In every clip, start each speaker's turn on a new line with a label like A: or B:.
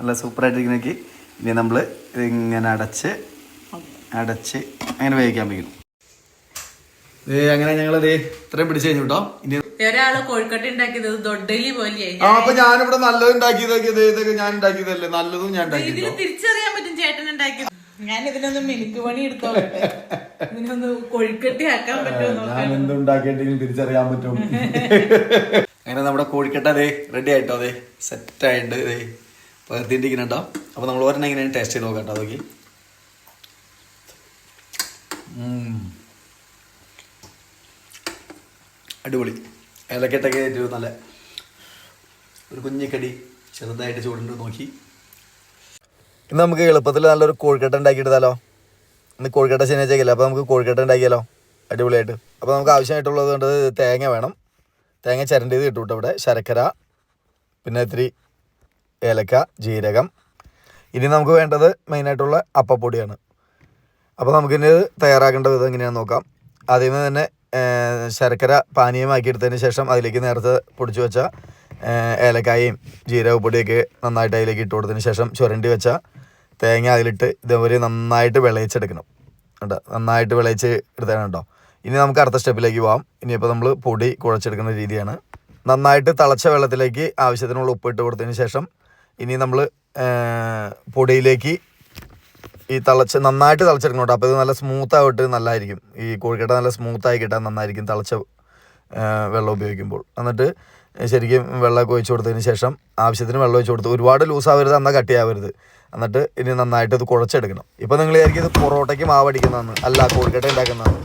A: നല്ല സൂപ്പറായിട്ടിരിക്കുന്നേക്ക് ഇനി നമ്മൾ ഇങ്ങനെ അടച്ച് അടച്ച് അങ്ങനെ വേവിക്കാൻ വയ്ക്കണം ദേ അങ്ങനെ ഞങ്ങൾ ദേ ഇത്രയും പിടിച്ചു കഴിഞ്ഞു കേട്ടോ ഇനി
B: ഒരാൾ കോഴിക്കട്ട ഉണ്ടാക്കിയത് ദൊഡലി പോലെയായി.
A: ആ അപ്പൊ ഞാനിവിടെ നല്ലത് ഉണ്ടാക്കിയതൊക്കെ ഇതൊക്കെ ഞാൻ ഉണ്ടാക്കിയതല്ലേ? നല്ലതും ഞാൻ
B: ഇതിന് തിരിച്ചറിയാൻ പറ്റും ചേട്ടൻ ഉണ്ടാക്കിയത്. ഞാൻ ഇതിനൊന്നും മിനുക്ക് പണി ഇതിനൊന്ന് കൊഴുക്കട്ടി ആക്കാൻ പറ്റുമോ
A: ഞാൻ
B: നോക്കാൻ
A: എന്തുണ്ടാക്കിയിട്ടെങ്കിലും തിരിച്ചറിയാൻ പറ്റും. അങ്ങനെ നമ്മുടെ കോഴിക്കട്ട അതെ റെഡി ആയിട്ടോ അതെ സെറ്റ് ആയിട്ട് അതെ പകർത്തിണ്ടിരിക്കുന്നുണ്ടോ അപ്പൊ നമ്മൾ ഒരെണ്ണം എങ്ങനെയാണ് ടേസ്റ്റ് ചെയ്ത് നോക്കാം നോക്കി അടിപൊളി. ഏലക്കെട്ടൊക്കെ ഏറ്റവും നല്ല. ഒരു കുഞ്ഞിക്കടി ചെറുതായിട്ട് ചൂടുണ്ട് നോക്കി. ഇന്ന് നമുക്ക് എളുപ്പത്തിൽ നല്ലൊരു കോഴിക്കട്ട ഉണ്ടാക്കിയിട്ടാലോ ഇന്ന് കോഴിക്കട്ട ശനിയാഴ്ചയ്ക്കല്ലേ അപ്പോൾ നമുക്ക് കോഴിക്കട്ട ഉണ്ടാക്കിയാലോ? അടിപൊളിയായിട്ട്. അപ്പോൾ നമുക്ക് ആവശ്യമായിട്ടുള്ളത് കൊണ്ട് തേങ്ങ വേണം. തേങ്ങ ചിരണ്ടിയത് കേട്ടോ ഇവിടെ. ശർക്കര പിന്നെ ഇത്തിരി ഏലക്ക ജീരകം. ഇനി നമുക്ക് വേണ്ടത് മെയിനായിട്ടുള്ള അപ്പപ്പൊടിയാണ്. അപ്പോൾ നമുക്കിനി തയ്യാറാക്കേണ്ട വിധം എങ്ങനെയാണെന്ന് നോക്കാം. ആദ്യമേ തന്നെ ശർക്കര പാനീയമാക്കി എടുത്തതിന് ശേഷം അതിലേക്ക് നേരത്തെ പൊടിച്ചു വെച്ച ഏലക്കായും ജീരകപ്പൊടിയൊക്കെ നന്നായിട്ട് അതിലേക്ക് ഇട്ട് കൊടുത്തതിന് ശേഷം ചുരണ്ടി വെച്ച തേങ്ങ അതിലിട്ട് ഇതേപോലെ നന്നായിട്ട് വിളയിച്ചെടുക്കണം. കേട്ടോ നന്നായിട്ട് വിളയിച്ച് എടുത്താണ് കേട്ടോ ഇനി നമുക്ക് അടുത്ത സ്റ്റെപ്പിലേക്ക് പോകാം ഇനിയിപ്പോൾ നമ്മൾ പൊടി കുഴച്ചെടുക്കുന്ന രീതിയാണ്. നന്നായിട്ട് തിളച്ച വെള്ളത്തിലേക്ക് ആവശ്യത്തിനുള്ള ഉപ്പ് ഇട്ട് കൊടുത്തതിന് ശേഷം ഇനി നമ്മൾ പൊടിയിലേക്ക് ഈ തിളച്ച് നന്നായിട്ട് തിളച്ചെടുക്കണം കേട്ടോ. അപ്പോൾ ഇത് നല്ല സ്മൂത്ത് ആയിട്ട് നല്ലതായിരിക്കും ഈ കോഴിക്കട്ട നല്ല സ്മൂത്തായി കിട്ടാൻ നന്നായിരിക്കും തിളച്ച വെള്ളം ഉപയോഗിക്കുമ്പോൾ. എന്നിട്ട് ശരിക്കും വെള്ളമൊക്കെ ഒഴിച്ചു കൊടുത്തതിന് ശേഷം ആവശ്യത്തിന് വെള്ളം ഒഴിച്ചു കൊടുത്ത് ഒരുപാട് ലൂസാവരുത് എന്നാൽ കട്ടിയാവരുത് എന്നിട്ട് ഇനി നന്നായിട്ട് ഇത് കുഴച്ചെടുക്കണം. ഇപ്പോൾ നിങ്ങൾ വിചാരിക്കും ഇത് പൊറോട്ടയ്ക്ക് മാവടിക്കുന്നതാണ്. അല്ല കോഴിക്കട്ട ഉണ്ടാക്കുന്നതാണ്.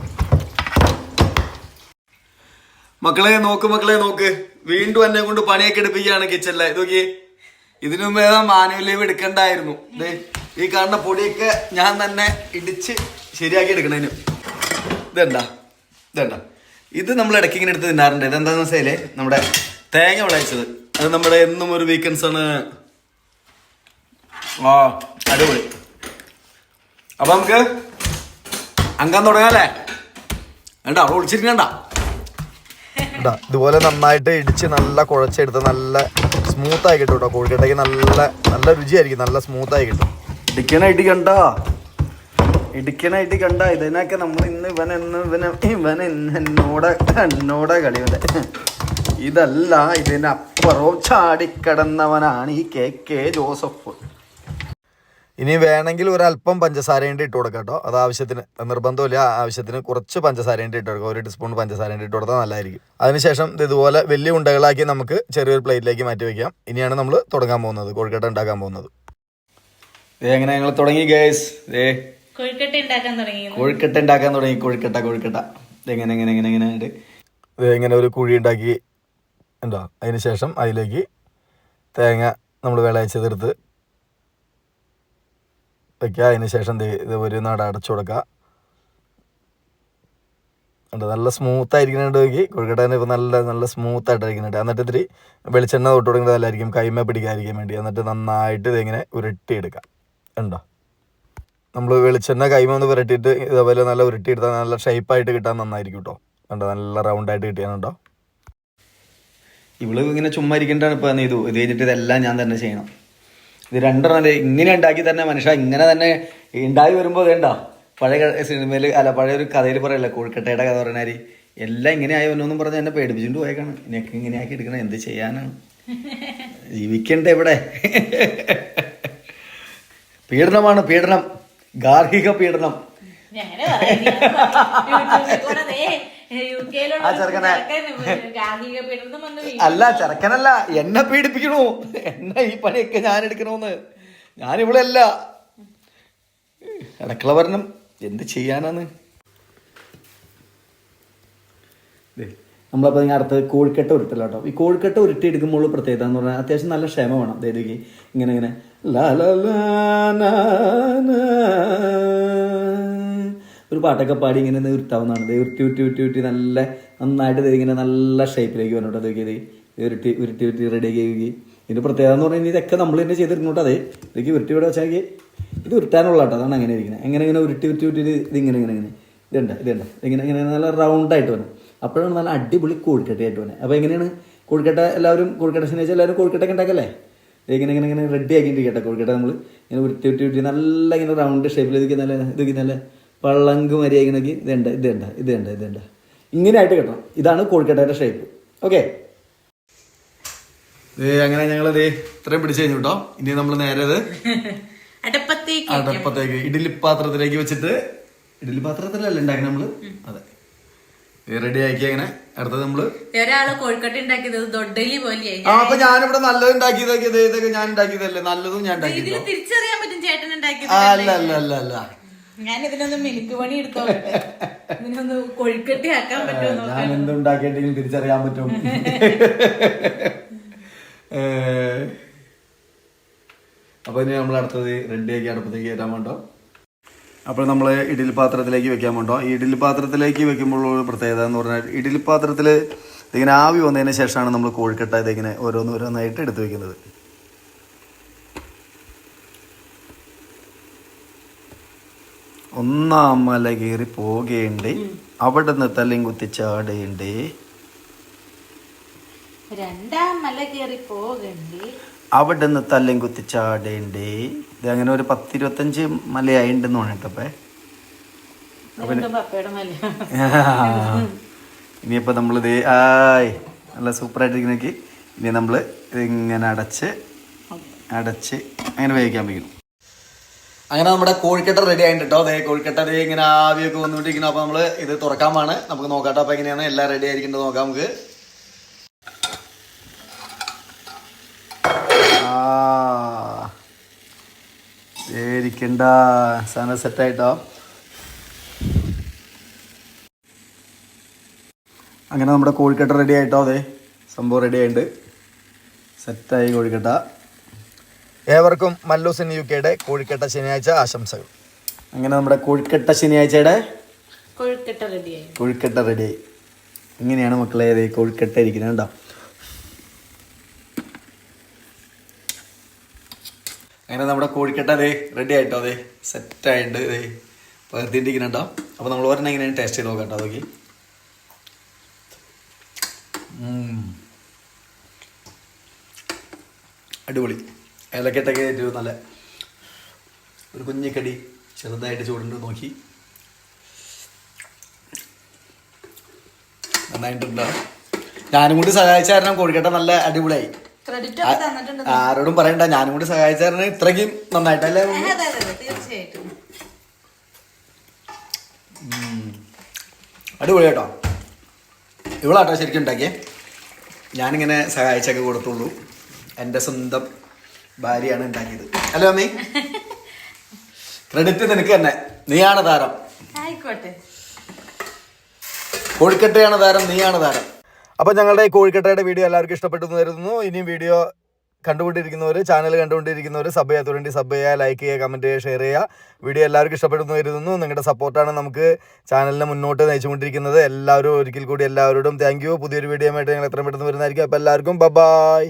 A: മക്കളെ നോക്ക് മക്കളെ നോക്ക്. വീണ്ടും എന്നെ കൊണ്ട് പണിയൊക്കെ എടുപ്പിക്കുകയാണ് കിച്ചണിലെ ഇതൊക്കെ ഇതിനു മുമ്പേ മാനുവൽ ലീവ് എടുക്കണ്ടായിരുന്നു. ഈ കാണുന്ന പൊടിയൊക്കെ ഞാൻ തന്നെ ഇടിച്ച് ശരിയാക്കി എടുക്കണേനു. ഇതെന്താ? ഇതെന്താ? ഇത് നമ്മൾ ഇടയ്ക്ക് ഇങ്ങനെ എടുത്ത് തിന്നാറുണ്ട്. ഇതെന്താന്ന് വെച്ചാൽ നമ്മുടെ തേങ്ങ വിളയിച്ചത്. അത് നമ്മുടെ എന്നും ഒരു വീക്കെൻഡ്സ് ആണ്. ആ അടിപൊളി. അപ്പൊ നമുക്ക് അങ്കം തുടങ്ങാല്ലേ വേണ്ട അവിടെ ഒളിച്ചിരിക്കണ്ട ഇതാ, ഇതുപോലെ നന്നായിട്ട് ഇടിച്ച് നല്ല കുഴച്ചെടുത്ത് നല്ല സ്മൂത്ത് ആയി കിട്ടും കേട്ടോ. കോഴിക്കട്ടയ്ക്ക് നല്ല നല്ല രുചിയായിരിക്കും. നല്ല സ്മൂത്ത് ആയി കിട്ടും. ഇടിക്കണായിട്ട് കണ്ട? ഇടിക്കണായിട്ട് കണ്ട? ഇതിനൊക്കെ നമ്മൾ ഇന്ന് ഇവൻ എന്ന് ഇവന് ഇവൻ എന്നോടെ എന്നോട് കളി ഇതല്ല ഇതിനപ്പുറവും ചാടിക്കടന്നവനാണ് ഈ കെ കെ ജോസഫ്. ഇനി വേണമെങ്കിൽ ഒരല്പം പഞ്ചസാരേന്റെ ഇട്ട് കൊടുക്കാം കേട്ടോ. അത് ആവശ്യത്തിന് നിർബന്ധമില്ല. ആവശ്യത്തിന് കുറച്ച് പഞ്ചസാരേന്റെ ഇട്ട് കൊടുക്കുക ഒരു ടീസ്പൂൺ പഞ്ചസാരേന്റെ ഇട്ട് കൊടുത്താൽ നല്ലതായിരിക്കും. അതിനുശേഷം ഇത് ഇതുപോലെ വലിയ ഉണ്ടകളാക്കി നമുക്ക് ചെറിയൊരു പ്ലേറ്റിലേക്ക് മാറ്റി വയ്ക്കാം ഇനിയാണ് നമ്മൾ തുടങ്ങാൻ പോകുന്നത്. കോഴിക്കട്ട ഉണ്ടാക്കാൻ പോകുന്നത്. എങ്ങനെ ഞങ്ങൾ തുടങ്ങി ഗേസ് ഏ
B: കൊഴുക്കട്ട ഉണ്ടാക്കാൻ തുടങ്ങി
A: കോഴിക്കട്ട ഉണ്ടാക്കാൻ തുടങ്ങി. കോഴിക്കട്ട കോഴിക്കട്ട. എങ്ങനെ എങ്ങനെ എങ്ങനെ എങ്ങനെ ഇങ്ങനെ ഒരു കുഴി ഉണ്ടാക്കി. എന്താ അതിന് ശേഷം അതിലേക്ക് തേങ്ങ നമ്മൾ വിളയിച്ചതെടുത്ത് വെക്കുക. അതിന് ശേഷം ഇത് ഒരു നട അടച്ചു കൊടുക്കുക. ഉണ്ട് നല്ല സ്മൂത്ത് ആയിരിക്കുന്നുണ്ട് നോക്കി. കോഴിക്കട്ട ഇപ്പോൾ നല്ല നല്ല സ്മൂത്ത് ആയിട്ട് ഇരിക്കുന്നുണ്ട്. എന്നിട്ട് ഇത്തിരി വെളിച്ചെണ്ണ തൊട്ട് കൊടുക്കുന്നത് നല്ലതായിരിക്കും. കൈമ പിടിക്കാതിരിക്കാൻ വേണ്ടി. എന്നിട്ട് നന്നായിട്ട് ഇതിങ്ങനെ ഉരുട്ടിയെടുക്കുക. ഉണ്ടോ നമ്മൾ വെളിച്ചെണ്ണ കൈമ ഒന്ന് പുരട്ടിയിട്ട് ഇതേപോലെ നല്ല ഉരുട്ടിയെടുത്താൽ നല്ല ഷേപ്പായിട്ട് കിട്ടാൻ നന്നായിരിക്കും കേട്ടോ കണ്ടോ? നല്ല റൗണ്ടായിട്ട് കിട്ടിയാണുണ്ടോ ഇവൾ ഇങ്ങനെ ചുമ്മാ ഇരിക്കേണ്ടാണ് ഇപ്പം ഇത് ഇത് കഴിഞ്ഞിട്ട് ഇതെല്ലാം ഞാൻ തന്നെ ചെയ്യണം. ഇത് രണ്ടെണ്ണം ഇങ്ങനെ ഉണ്ടാക്കി തന്നെ മനുഷ്യ ഇങ്ങനെ തന്നെ ഉണ്ടായി വരുമ്പോൾ വേണ്ട പഴയ സിനിമയിൽ അല്ല പഴയ ഒരു കഥയിൽ പറയല്ല കോഴിക്കട്ടയുടെ കഥ പറഞ്ഞാൽ എല്ലാം ഇങ്ങനെ ആയി വന്നോന്നും പറഞ്ഞ് എന്നെ പേടിപ്പിച്ചുകൊണ്ട് പോയേക്കാണ്. ഇനിയൊക്കെ ഇങ്ങനെ ആക്കി എടുക്കണം എന്ത് ചെയ്യാനാണ്? ജീവിക്കണ്ടേ ഇവിടെ. പീഡനമാണ് പീഡനം. ഗാർഹിക പീഡനം. ആ ചെറുക്കനെ. അല്ല ചെറുക്കനല്ല എന്നെ പീഡിപ്പിക്കണു. എന്നെ ഈ പണിയൊക്കെ ഞാൻ എടുക്കണമെന്ന് ഞാൻ ഇവിടെ അല്ല. അടക്കള വരണം എന്ത് ചെയ്യാനാന്ന്? നമ്മളപ്പോൾ നിങ്ങൾ അടുത്ത് കോഴിക്കട്ട ഉരുട്ടല്ല കേട്ടോ ഈ കോഴിക്കട്ട ഉരുട്ടി എടുക്കുമ്പോൾ പ്രത്യേകത എന്ന് പറഞ്ഞാൽ അത്യാവശ്യം നല്ല ക്ഷമ വേണം. അതായത് ഈ ഇങ്ങനെ ഇങ്ങനെ. ലാ ലാ ലാ നാ നാ. ഒരു പാട്ടൊക്കെ പാടി ഇങ്ങനെ നിർത്താവുന്നതാണ്. ഇത് ഉരുട്ടി ഉരുട്ടി ഉരുട്ടി ഉരുട്ടി നല്ല നന്നായിട്ട് ഇങ്ങനെ നല്ല ഷേപ്പിലേക്ക് വരണം അതൊക്കെ ഇത് ഉരുട്ടി ഉരുട്ടി ഉരുട്ടി റെഡിയാക്കി ഇതിന്റെ പ്രത്യേകത എന്ന് പറഞ്ഞാൽ ഇതൊക്കെ നമ്മൾ തന്നെ ചെയ്തിരുന്നോട്ടെ അതെ ഇതൊക്കെ ഉരുട്ടി ഇവിടെ വെച്ചാൽ ഇത് ഉരുട്ടാനുള്ള കേട്ടോ അതാണ് അങ്ങനെ ഇരിക്കുന്നത് എങ്ങനെ ഇങ്ങനെ ഉരുട്ടി ഉരുട്ടി ഉരുട്ടി ഇത് ഇങ്ങനെ ഇങ്ങനെ. ഇങ്ങനെ ഇതുണ്ട് ഇതുണ്ട് ഇങ്ങനെ ഇങ്ങനെ നല്ല റൗണ്ടായിട്ട് വന്നു. അപ്പോഴാണ് നല്ല അടിപൊളി കോഴിക്കട്ടയായിട്ട് വന്നത് അപ്പോൾ എങ്ങനെയാണ്? കോഴിക്കട്ട എല്ലാവരും കോഴിക്കട്ട ശനിയാഴ്ച എല്ലാവരും കോഴിക്കട്ടൊക്കെ ഉണ്ടാക്കല്ലേ? ഇങ്ങനെ ഇങ്ങനെ ഇങ്ങനെ റെഡി ആക്കിയിട്ട് കേട്ടോ കോഴിക്കട്ട നമ്മൾ ഇങ്ങനെ ഉരുട്ടി ഉരുട്ടി ഉരുട്ടി നല്ല ഇങ്ങനെ റൗണ്ട് ഷേപ്പിൽ ഇതൊക്കെ നല്ല ഇതൊക്കെ നല്ല പള്ളങ്ക് മരിയാക്കണമെങ്കിൽ ഇതുണ്ട് ഇതുണ്ട് ഇതുണ്ട് ഇതുണ്ട് ഇങ്ങനെ ആയിട്ട് കിട്ടണം. ഇതാണ് കോഴിക്കട്ടയുടെ ഷേപ്പ് ഓക്കെ അങ്ങനെ ഞങ്ങൾ ഇത് ഇത്രയും പിടിച്ചു കഴിഞ്ഞു കേട്ടോ ഇനി നമ്മൾ നേരെ
B: അടുപ്പത്തേക്ക്
A: അടപ്പത്തേക്ക് ഇഡലി പാത്രത്തിലേക്ക് വെച്ചിട്ട് ഇഡലി പാത്രത്തിലല്ല ഉണ്ടാക്കി നമ്മൾ? അതെ. റെഡി ആക്കി അങ്ങനെ അടുത്തത് നമ്മൾ
B: ഒരാൾ കോഴിക്കട്ട ഉണ്ടാക്കിയത് ദൊഡലി പോലെയായി.
A: ആ അപ്പൊ ഞാനിവിടെ നല്ലത് ഉണ്ടാക്കിയതൊക്കെ ഇതൊക്കെ ഞാൻ ഉണ്ടാക്കിയതല്ലേ? നല്ലതും ഞാൻ ഉണ്ടാക്കിയതോ
B: തിരിച്ചറിയാൻ പറ്റും ചേട്ടൻ ഉണ്ടാക്കിയത്
A: അല്ല അല്ല അല്ല അല്ല.
B: ഞാൻ ഇതിനൊന്ന് മിനുക്ക് പണി എടുത്തോട്ടെ ഇതിനൊന്ന് കൊഴുക്കട്ടി ആക്കാൻ പറ്റുമോ
A: ഞാൻ എന്തുണ്ടാക്കിയിട്ടെങ്കിലും തിരിച്ചറിയാൻ പറ്റും. അപ്പോൾ അപ്പൊ ഇനി നമ്മൾ അടുത്തത് റെഡിയാക്കി അടുപ്പത്തേക്ക് കയറ്റാൻ വേണ്ടോ? അപ്പോൾ നമ്മൾ ഇഡലി പാത്രത്തിലേക്ക് വെക്കാൻ വേണ്ടോ? ഈ ഇഡലി പാത്രത്തിലേക്ക് വെക്കുമ്പോൾ ഒരു പ്രത്യേകത എന്ന് പറഞ്ഞാൽ ഇഡലി പാത്രത്തിൽ ഇതിങ്ങനെ ആവി വന്നതിന് ശേഷമാണ് നമ്മൾ കോഴിക്കട്ട ഇതിങ്ങനെ ഓരോന്നോരോന്നായിട്ട് എടുത്തു വെക്കുന്നത്. ഒന്നാം മല കയറി പോകേണ്ടേ അവിടെ നിന്ന് തല്ലും കുത്തി ചാടേണ്ടേ?
B: രണ്ടാം മല കയറി പോകണ്ടേ?
A: അവിടെ നിന്ന് തല്ലും കുത്തി ചാടേണ്ടേ? ഇത് അങ്ങനെ ഒരു പത്തിരുപത്തഞ്ച് മലയായിണ്ടെന്ന് പറഞ്ഞിട്ടപ്പേ
B: ഇനിയിപ്പോ നമ്മൾ
A: ഇനിയിപ്പോൾ നമ്മളിത് ആയ് നല്ല സൂപ്പറായിട്ടിരിക്കുന്നേക്ക്. ഇനി നമ്മൾ ഇതിങ്ങനെ അടച്ച് അടച്ച് അങ്ങനെ വേവിക്കാൻ വയ്ക്കണം അങ്ങനെ നമ്മുടെ കോഴിക്കട്ട റെഡി ആയിട്ട് അതേ കോഴിക്കട്ട ഇങ്ങനെ ആവിയൊക്കെ വന്നുകൊണ്ടിരിക്കുന്നു. അപ്പോൾ നമ്മൾ ഇത് തുറക്കാമാണ് നമുക്ക് നോക്കാട്ടോ. അപ്പോൾ എങ്ങനെയാണ്? എല്ലാം റെഡി ആയിരിക്കുന്നത് നോക്കാം നമുക്ക്. സാധനം സെറ്റായിട്ടോ അങ്ങനെ നമ്മുടെ കോഴിക്കട്ട റെഡി ആയിട്ടോ. അതെ സംഭവം റെഡി ആയിട്ടുണ്ട്. സെറ്റായി കോഴിക്കട്ട. ഏവർക്കും മല്ലൂസിൻ യു കെയുടെ കോഴിക്കട്ട ശനിയാഴ്ച ആശംസകൾ. അങ്ങനെ നമ്മുടെ കോഴിക്കട്ട ശനിയാഴ്ചയുടെ
B: കോഴിക്കട്ട റെഡിയായി.
A: കോഴിക്കട്ട റെഡിയായി ഇങ്ങനെയാണ് മക്കളെ കോഴിക്കട്ട ഇരിക്കുന്നത് കേട്ടോ അങ്ങനെ നമ്മുടെ കോഴിക്കട്ട അതെ റെഡി ആയിട്ടോ അതെ സെറ്റായിട്ട് അതെ പകർത്തിയിട്ടിരിക്കുന്നുണ്ടോ അപ്പോൾ നമ്മൾ ഒരെണ്ണം എങ്ങനെയാണ് ടേസ്റ്റ് ചെയ്ത് നോക്കാം കേട്ടോ അതൊക്കെ ഉം. അടിപൊളി. ഏലക്കെട്ടൊക്കെ ഏറ്റവും നല്ല ഒരു കുഞ്ഞിക്കടി ചെറുതായിട്ട് ചൂടുണ്ട് നോക്കി. നന്നായിട്ടുണ്ട്. ഞാനും കൂടി സഹായിച്ച കാരണം കോഴിക്കട്ട നല്ല അടിപൊളിയായി. ആരോടും പറയണ്ട ഞാനും കൂടി സഹായിച്ച കാരണം ഇത്രയ്ക്കും നന്നായിട്ടല്ലേ? അടിപൊളി കേട്ടോ. ഇവളാട്ടോ ശരിക്കും ഉണ്ടാക്കിയേ? ഞാനിങ്ങനെ സഹായിച്ചൊക്കെ കൊടുത്തുള്ളൂ. എന്റെ സ്വന്തം ഭാര്യയാണ് ഉണ്ടാക്കിയത്. ഹലോ അമ്മേ. ക്രെഡിറ്റ് നിനക്ക് തന്നെ. നീയാണ് താരം.
B: ആയിക്കോട്ടെ.
A: കോഴിക്കട്ടയാണ് താരം നീയാണ് താരം. അപ്പോൾ ഞങ്ങളുടെ ഈ കോഴിക്കട്ടയുടെ വീഡിയോ എല്ലാവർക്കും ഇഷ്ടപ്പെട്ടു എന്ന് കരുതുന്നു. ഇനിയും വീഡിയോ കണ്ടുകൊണ്ടിരിക്കുന്നവർ ചാനൽ കണ്ടുകൊണ്ടിരിക്കുന്നവർ സബ് ചെയ്യാത്ത വേണ്ടി സബ് ചെയ്യുക ലൈക്ക് ചെയ്യുക കമന്റ് ചെയ്യുക ഷെയർ ചെയ്യുക. വീഡിയോ എല്ലാവർക്കും ഇഷ്ടപ്പെടുന്നു വരുന്നു കരുതുന്നു. നിങ്ങളുടെ സപ്പോർട്ടാണ് നമുക്ക് ചാനലിനെ മുന്നോട്ട് നയിച്ചുകൊണ്ടിരിക്കുന്നത്. എല്ലാവരും ഒരിക്കൽ കൂടി എല്ലാവരോടും താങ്ക് യു പുതിയൊരു വീഡിയോ ആയിട്ട് ഞങ്ങൾ എത്രയും പെട്ടെന്ന് വരുന്നതായിരിക്കും. അപ്പോൾ എല്ലാവർക്കും ബൈ